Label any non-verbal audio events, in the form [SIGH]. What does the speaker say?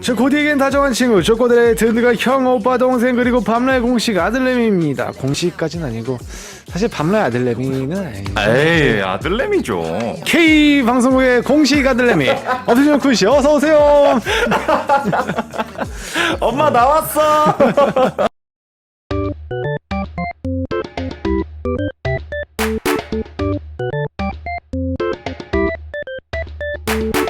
저 고디에겐 다정한 친구 조코들의 드드가 형 오빠 동생 그리고 밤라의 공식 아들내미입니다. 공식까지는 아니고 사실 밤라의 아들내미는 아니죠 에이 아들내미죠. K 방송국의 공식 아들내미 어퓨전 쿤씨 어서오세요. 엄마 나왔어. [LAUGHS]